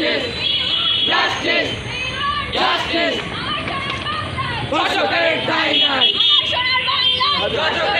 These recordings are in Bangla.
justice, justice, justice. বসকের টাইগার বসকের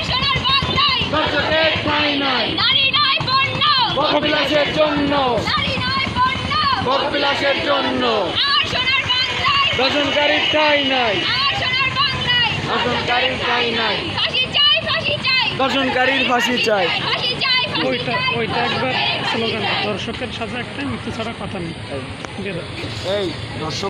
বিলাসের জন্য। ভোগ জন্য। দর্শনকারীর ঠাই নাই। দর্শনকারীর ঠাই নাই। দর্শনকারীর ফাঁসি চাই। ওইটা ওইটা একবার স্লোগান দর্শকের সাথে একটা মৃত্যু ছাড়া কথা নেই। এই দর্শক